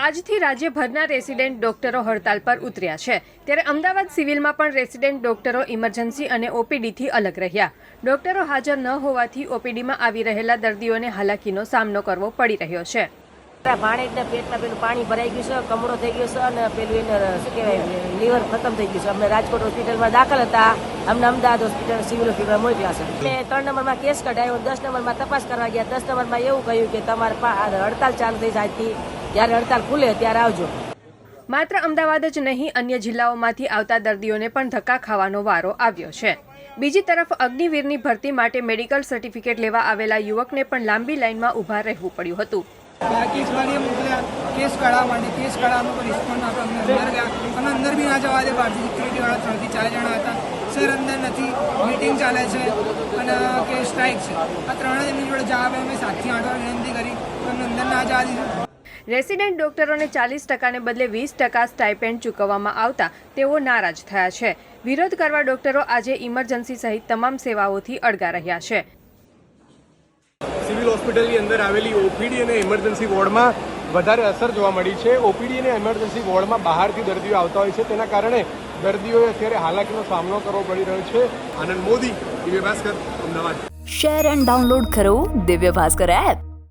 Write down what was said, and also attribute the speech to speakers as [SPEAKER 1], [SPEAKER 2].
[SPEAKER 1] આજથી રાજ્યભરના રેસિડેન્ટ ડોક્ટરો હડતાલ પર ઉતર્યા છે. ત્યારે અમદાવાદ સિવિલમાં પણ રેસિડેન્ટ ડોક્ટરો ઇમરજન્સી અને ઓપીડીથી અલગ રહ્યા. ડોક્ટરો હાજર ન હોવાથી ઓપીડીમાં આવી રહેલા દર્દીઓને હાલાકીનો સામનો કરવો પડી રહ્યો છે.
[SPEAKER 2] ભાણેજના પેટમાં પેલું પાણી ભરાઈ ગયું છે, કમળો થઈ ગયો છે અને પેલું એને, શું કહેવાય, લીવર ખતમ થઈ ગયું છે. અમને રાજકોટ હોસ્પિટલમાં દાખલ હતા. અમને અમદાવાદ હોસ્પિટલ સિવિલ હોસ્પિટલમાં મોકલ્યા છે. મેં ત્રણ નંબરમાં કેસ કઢાયો, દસ નંબરમાં તપાસ કરવા ગયા. દસ નંબરમાં એવું કહ્યું કે તમારે હડતાલ ચાલુ થઈ જાય જ્યારે હડતાલ ખુલે ત્યારે આવજો.
[SPEAKER 1] માત્ર અમદાવાદ જ નહીં અન્ય જિલ્લાઓમાંથી આવતા દર્દીઓને પણ ધક્કા ખાવાનો વારો આવ્યો છે. બીજી તરફ અગ્નિવીરની ભરતી માટે મેડિકલ સર્ટિફિકેટ લેવા આવેલા યુવકને પણ લાંબી લાઇનમાં ઊભા રહેવું પડ્યું હતું.
[SPEAKER 3] કેસ કઢાવવા માટે કેસ રિસ્પોન્સ અમને અંદર ગયા. અમે અંદર બી ના જવા દે બહારથી સિક્યુરિટીવાળા ત્રણથી ચાર જણા હતા. સર અંદર નથી મિટિંગ ચાલે છે અને કે સ્ટ્રાઇક છે. આ ત્રણ જ એમની જોડે જવાબ અમે સાતથી આઠ વાર વિનંતી કરી તો અમને અંદર ના જવા દીધું.
[SPEAKER 1] રેસિડેન્ટ ડોક્ટરોને ચાલીસ ટકાને બદલે વીસ ટકા સ્ટાઇપેન્ડ ચૂકવવામાં આવતા તેઓ નારાજ થયા છે. વિરોધ કરવા ડોક્ટરો આજે ઇમરજન્સી સહિત તમામ સેવાઓથી અડગા રહ્યા છે.
[SPEAKER 4] સિવિલ હોસ્પિટલની અંદર આવેલી ઓપીડી અને ઇમરજન્સી વોર્ડમાં વધારે અસર જોવા મળી છે. ઓપીડી અને ઇમરજન્સી વોર્ડમાં બહારથી દર્દીઓ આવતા હોય છે. તેના કારણે દર્દીઓએ અત્યારે હાલાકીનો સામનો કરવો પડી રહ્યો છે. Anand Modi Divya Bhaskar Ahmedabad.
[SPEAKER 5] Share and download કરો દિવ્ય ભાસ્કર એપ.